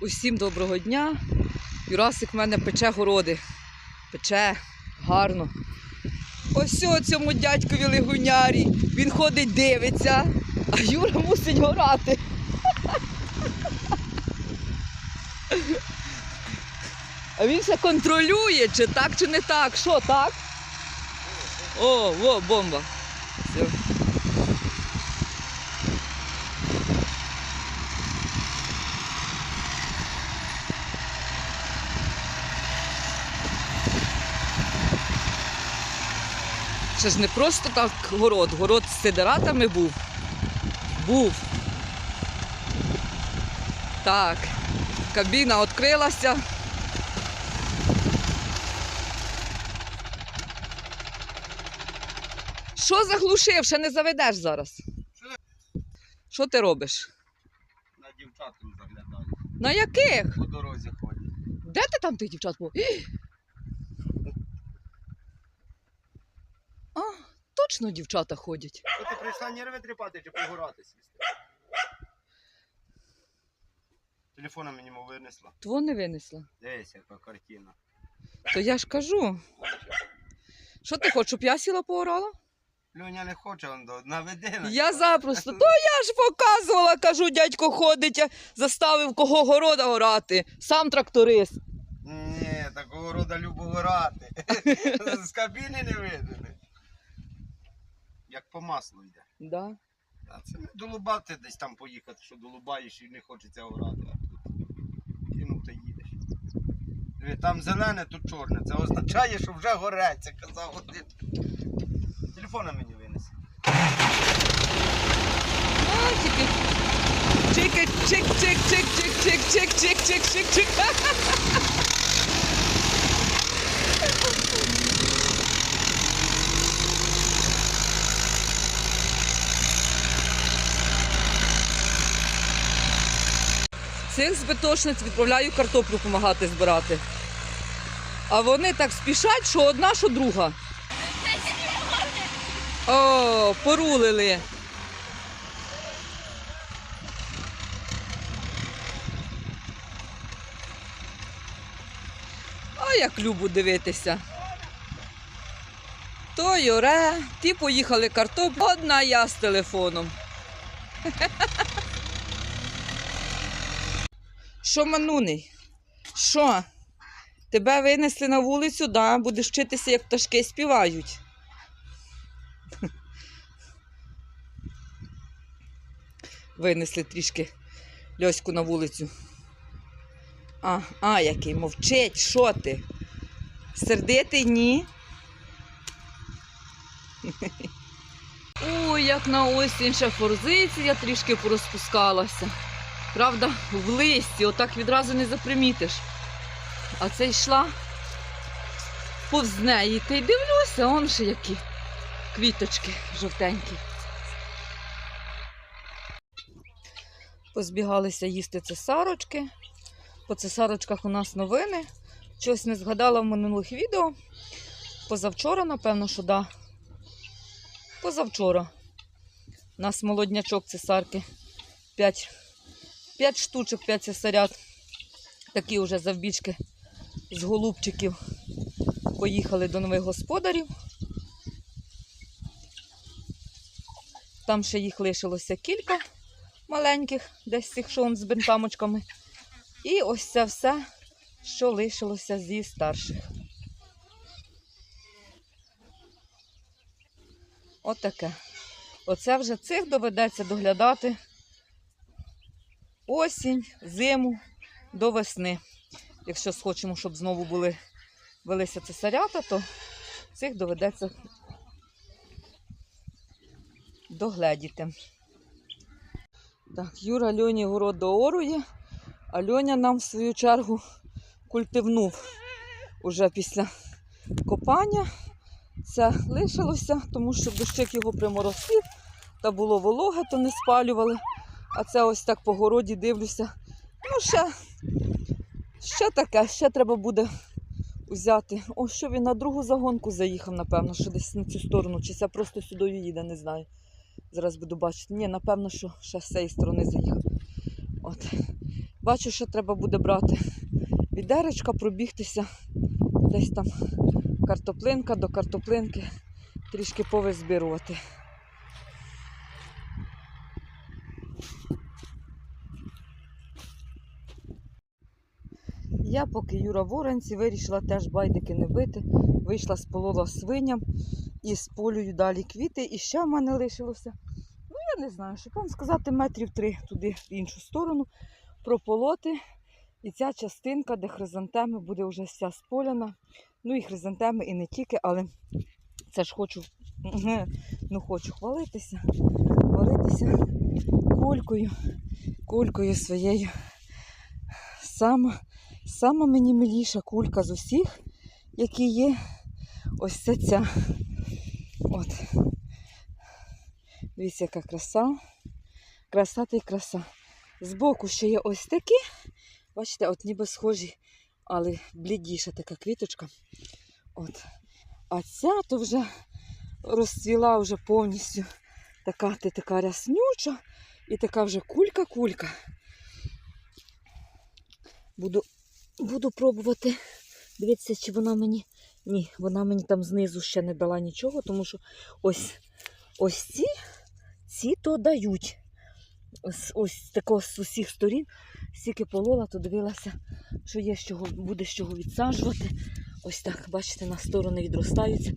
Усім доброго дня. Юрасик в мене пече городи. Пече гарно. Ось цьому дядькові лигунярі. Він ходить, дивиться, а Юра мусить горати. А він ще контролює, чи так, чи не так. Що, так? О, во, бомба. Це ж не просто так город. Город з сидератами був. Був. Так. Кабіна відкрилася. Що заглушив? Ще не заведеш зараз. Що ти робиш? На дівчатку заглядаю. На яких? По дорозі ходять. Де ти там тих дівчат був? А, точно дівчата ходять. Що ти прийшла нерви тріпати чи погорати сісти? Телефоном мені мов винесла. Тво не винесла. Дивись, яка картина. То я ж кажу. Що ти хочеш, щоб я сіла поорала? Люня не хоче, он до наведи Я запросто. То я ж показувала, кажу, дядько ходить, заставив кого города орати. Сам тракторист. Ні, такого рода любо горати. З кабіни не видно. Як по маслу йде. Да. А це не долубати десь там поїхати, що долубаєш і не хочеться орати. А тут кинув та їдеш. Диви, Там зелене, тут чорне. Це означає, що вже гореться, казав один. Телефона мені винесе. А, Цих збиточниць відправляю картоплю допомагати збирати. А вони так спішать, що одна, що друга. О, порулили. А як любу дивитися. То Юре, ті поїхали картоплю, одна я з телефоном. Що, мануний? Що? Тебе винесли на вулицю, да? будеш вчитися, як пташки співають. Винесли трішки Льоську на вулицю. А, а, який мовчить, що ти? Сердитий ні. Ой, як на осінь ще форзиція трішки порозпускалася. Правда, в листі, отак відразу не запримітиш. А це йшла повз неї. Та й дивлюся, он ще які квіточки жовтенькі. Позбігалися їсти цесарочки. По цесарочках у нас новини. Щось не згадала в минулих відео. Позавчора, напевно, що да. Позавчора. У нас молоднячок цесарки. 5, 5 штучок, 5 цесарят. Такі вже завбічки з голубчиків. Поїхали до нових господарів. Там ще їх лишилося кілька маленьких, десь цих шон з бентамочками. І ось це все, що лишилося зі старших. Отаке. Оце вже цих доведеться доглядати осінь, зиму до весни. Якщо схочемо, щоб знову були велися цесарята, то цих доведеться догледіти. Так, Юра Льоні город доорує, а Льоня нам в свою чергу культивнув уже після копання. Це лишилося, тому що дощик його приморосив, та було вологе, то не спалювали. А це ось так по городі дивлюся. Ну, ще, ще таке, ще треба буде взяти. О, що він на другу загонку заїхав, напевно, що десь на цю сторону. Чи це просто сюди їде, не знаю. Зараз буду бачити. Ні, напевно, що ще з цієї сторони заїхав. От. Бачу, що треба буде брати відеречка, пробігтися. Десь там картоплинка до картоплинки, трішки повизбирувати. Я, поки Юра в Оранці, вирішила теж байдики не бити. Вийшла сполола свиням і сполюю далі квіти. І ще в мене лишилося. Ну, я не знаю, щоб вам сказати, метрів три туди в іншу сторону прополоти. І ця частинка, де хризантеми, буде вже вся споляна. Ну і хризантеми, і не тільки, але це ж хочу, ну хочу хвалитися, хвалитися кулькою, кулькою своєю. Сама, сама мені миліша кулька з усіх, які є. Ось це ця. От. Дивіться, яка краса. Краса та й краса. Збоку ще є ось такі. Бачите, от ніби схожі, але блідіша така квіточка. От. А ця то вже розцвіла вже повністю така ти така ряснюча і така вже кулька-кулька. Буду, буду пробувати. Дивіться, чи вона мені. Ні, вона мені там знизу ще не дала нічого, тому що ось, ось ці, ці то дають. Ось, ось такого з усіх сторін. Стільки полола, то дивилася, що є чого, буде з чого відсаджувати. Ось так, бачите, на сторони відростаються,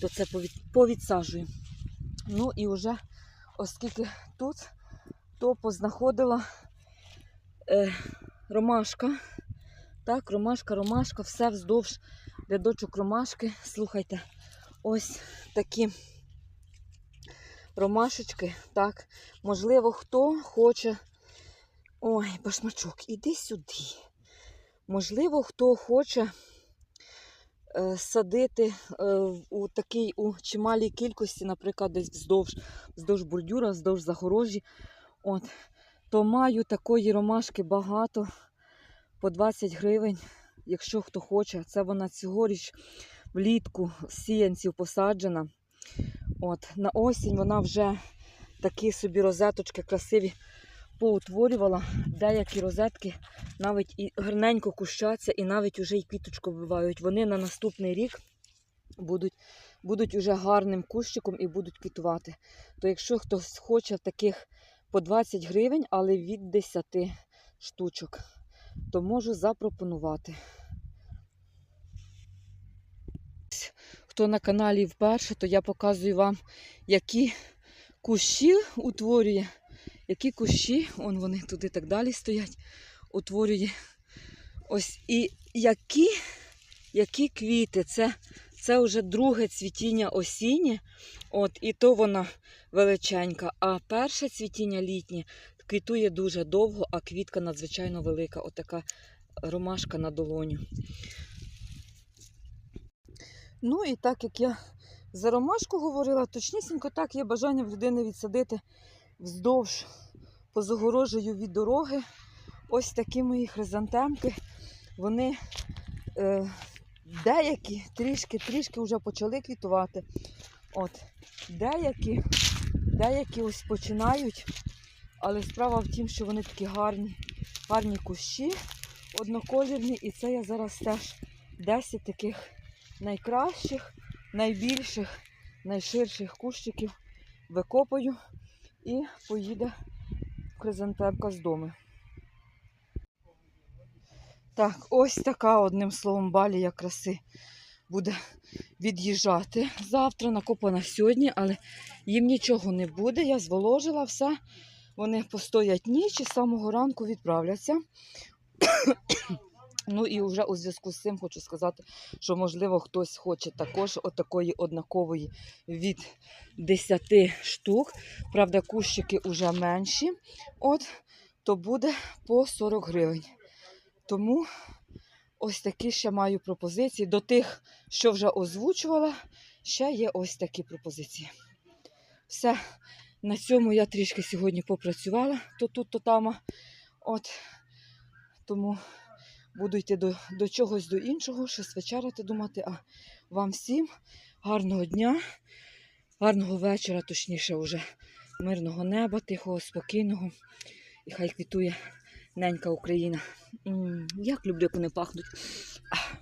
то це повід, повідсаджую. Ну і вже, оскільки тут, то познаходила е, ромашка. Так, ромашка, ромашка, все вздовж рядочок ромашки. Слухайте, ось такі ромашечки. Так, можливо, хто хоче. Ой, башмачок, іди сюди. Можливо, хто хоче е, садити е, у такій у чималій кількості, наприклад, десь вздовж, вздовж бордюра, вздовж загорожі. От, то маю такої ромашки багато по 20 гривень, якщо хто хоче. Це вона цьогоріч влітку з сіянців посаджена. От, на осінь вона вже такі собі розеточки красиві поутворювала. Деякі розетки навіть і гарненько кущаться, і навіть уже й квіточку вбивають. Вони на наступний рік будуть, будуть уже гарним кущиком і будуть квітувати. То якщо хтось хоче таких по 20 гривень, але від 10 штучок, то можу запропонувати. Хто на каналі вперше, то я показую вам, які кущі утворює, які кущі, он вони туди так далі стоять, утворює. Ось і які, які квіти. Це, це вже друге цвітіння осіннє, от, і то вона величенька. А перше цвітіння літнє квітує дуже довго, а квітка надзвичайно велика. Отака ромашка на долоню. Ну і так як я за ромашку говорила, точнісінько так є бажання в людини відсадити вздовж по загорожею від дороги. Ось такі мої хризантемки. Вони е, деякі трішки-трішки вже почали квітувати. От, деякі, деякі ось починають. Але справа в тім, що вони такі гарні, гарні кущі, одноколірні. І це я зараз теж 10 таких найкращих, найбільших, найширших кущиків викопаю і поїде хризантемка з дому. Так, ось така, одним словом, балія краси буде від'їжджати. Завтра накопана сьогодні, але їм нічого не буде. Я зволожила все. Вони постоять ніч і з самого ранку відправляться. Ну і вже у зв'язку з цим хочу сказати, що можливо хтось хоче також отакої однакової від 10 штук. Правда, кущики вже менші. От, то буде по 40 гривень. Тому ось такі ще маю пропозиції. До тих, що вже озвучувала, ще є ось такі пропозиції. Все, на цьому я трішки сьогодні попрацювала, то тут, то там. От, тому буду йти до, до чогось до іншого, щось вечеряти, думати. А вам всім гарного дня, гарного вечора, точніше, вже мирного неба, тихого, спокійного. І хай квітує Ненька Україна. М, Як люблю, як вони пахнуть. Ах.